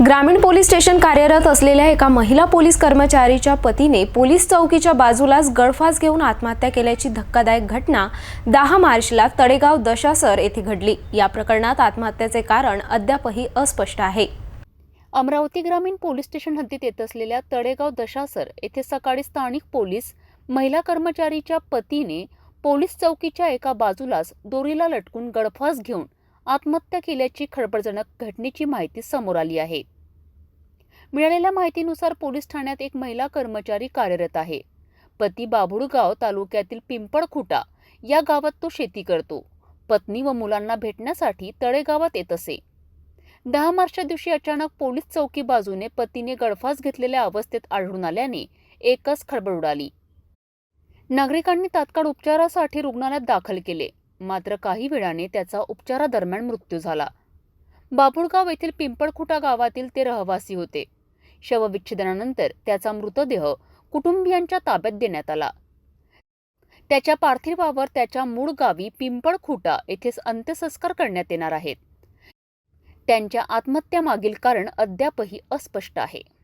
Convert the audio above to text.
ग्रामीण police station कार्यरत असलेल्या एका महिला पोलीस कर्मचारीच्या पतीने पोलीस चौकीच्या बाजूलाच गळफास घेऊन आत्महत्या केल्याची धक्कादायक घटना दहा मार्चला तळेगाव दशासर येथे घडली. या प्रकरणात आत्महत्येचे कारण अद्यापही अस्पष्ट आहे. अमरावती ग्रामीण पोलीस स्टेशन हद्दीत येत असलेल्या तळेगाव दशासर येथे सकाळी स्थानिक पोलीस महिला कर्मचारीच्या पतीने पोलीस चौकीच्या एका बाजूलाच दोरीला लटकून गळफास घेऊन आत्महत्या केल्याची खळबळजनक घटनेची माहिती समोर आली आहे. मिळालेल्या माहितीनुसार पोलीस ठाण्यात एक महिला कर्मचारी कार्यरत आहे. पती बाभुळगाव तालुक्यातील पिंपळखुटा या गावात तो शेती करतो. पत्नी व मुलांना भेटण्यासाठी तळेगावात येत असे. दहा मार्चच्या दिवशी अचानक पोलीस चौकी बाजूने पतीने गळफास घेतलेल्या अवस्थेत आढळून आल्याने एकच खळबळ उडाली. नागरिकांनी तात्काळ उपचारासाठी रुग्णालयात दाखल केले. मात्र काही वेळाने त्याचा उपचारादरम्यान मृत्यू झाला. बाबुळगाव येथील पिंपळखुटा गावातील ते रहवासी होते. शवविच्छेदनानंतर त्याचा मृतदेह कुटुंबियांच्या ताब्यात देण्यात आला. त्याच्या पार्थिवावर त्याच्या मूळ गावी पिंपळखुटा येथे अंत्यसंस्कार करण्यात येणार आहेत. त्यांच्या आत्महत्यामागील कारण अद्यापही अस्पष्ट आहे.